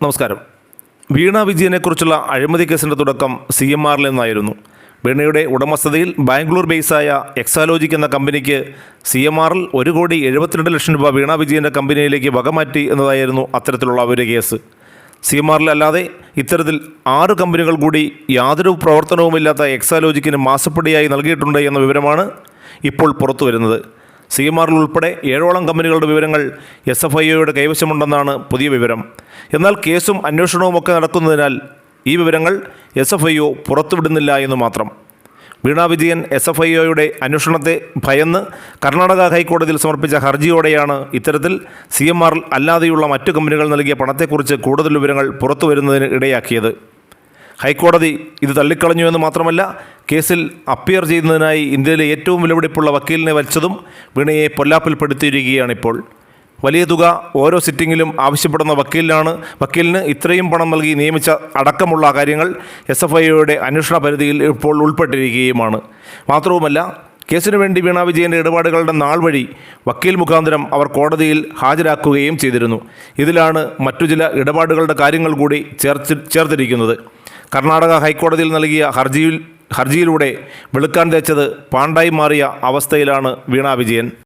നമസ്കാരം. വീണ വിജയനെക്കുറിച്ചുള്ള അഴിമതി കേസിന്റെ തുടക്കം സി എം ആറിൽ നിന്നായിരുന്നു. വീണയുടെ ഉടമസ്ഥതയിൽ ബാംഗ്ലൂർ ബേസായ എക്സാലോജിക് എന്ന കമ്പനിക്ക് സി എം ആറിൽ ഒരു കോടി എഴുപത്തിരണ്ട് ലക്ഷം രൂപ വീണ വിജയന്റെ കമ്പനിയിലേക്ക് വകമാറ്റി എന്നതായിരുന്നു അത്തരത്തിലുള്ള ഒരു കേസ്. സി എം ആറിൽ അല്ലാതെ ഇത്തരത്തിൽ ആറ് കമ്പനികൾ കൂടി യാതൊരു പ്രവർത്തനവുമില്ലാത്ത എക്സാലോജിക്കിന് മാസപ്പടിയായി നൽകിയിട്ടുണ്ട് എന്ന വിവരമാണ് ഇപ്പോൾ പുറത്തു വരുന്നത് സി എം ആറിൽ ഉൾപ്പെടെ ഏഴോളം കമ്പനികളുടെ വിവരങ്ങൾ എസ് എഫ് ഐ ഒയുടെ കൈവശമുണ്ടെന്നാണ് പുതിയ വിവരം. എന്നാൽ കേസും അന്വേഷണവും ഒക്കെ നടക്കുന്നതിനാൽ ഈ വിവരങ്ങൾ എസ് എഫ് ഐ ഒ പുറത്തുവിടുന്നില്ല എന്ന് മാത്രം. Veena Vijayan S F I ഒയുടെ അന്വേഷണത്തെ ഭയന്ന് കർണാടക ഹൈക്കോടതിയിൽ സമർപ്പിച്ച ഹർജിയോടെയാണ് ഇത്തരത്തിൽ സി എം ആറിൽ അല്ലാതെയുള്ള മറ്റു കമ്പനികൾ നൽകിയ പണത്തെക്കുറിച്ച് കൂടുതൽ വിവരങ്ങൾ പുറത്തുവരുന്നതിന് ഇടയാക്കിയത്. ഹൈക്കോടതി ഇത് തള്ളിക്കളഞ്ഞു എന്ന് മാത്രമല്ല കേസിൽ അപ്പിയർ ചെയ്യുന്നതിനായി ഇന്ത്യയിലെ ഏറ്റവും വിലപിടിപ്പുള്ള വക്കീലിനെ വലിച്ചതും വീണയെ പൊല്ലാപ്പിൽപ്പെടുത്തിയിരിക്കുകയാണിപ്പോൾ. വലിയ തുക ഓരോ സിറ്റിങ്ങിലും ആവശ്യപ്പെടുന്ന വക്കീലിനാണ്. വക്കീലിന് ഇത്രയും പണം നൽകി നിയമിച്ച അടക്കമുള്ള കാര്യങ്ങൾ എസ് എഫ് ഐയുടെ അന്വേഷണ പരിധിയിൽ ഇപ്പോൾ ഉൾപ്പെട്ടിരിക്കുകയുമാണ്. മാത്രവുമല്ല കേസിനു വേണ്ടി വീണ വിജയന്റെ ഇടപാടുകളുടെ നാൾ വഴി വക്കീൽ മുഖാന്തരം അവർ കോടതിയിൽ ഹാജരാക്കുകയും ചെയ്തിരുന്നു. ഇതിലാണ് മറ്റു ചില ഇടപാടുകളുടെ കാര്യങ്ങൾ കൂടി ചേർത്ത് ചേർത്തിരിക്കുന്നത്. കർണാടക ഹൈക്കോടതിയിൽ നൽകിയ ഹർജിയിൽ ഹർജിയിലൂടെ വെളുക്കാൻ തേച്ചത് പാണ്ടായി മാറിയ അവസ്ഥയിലാണ് വീണാ വിജയൻ.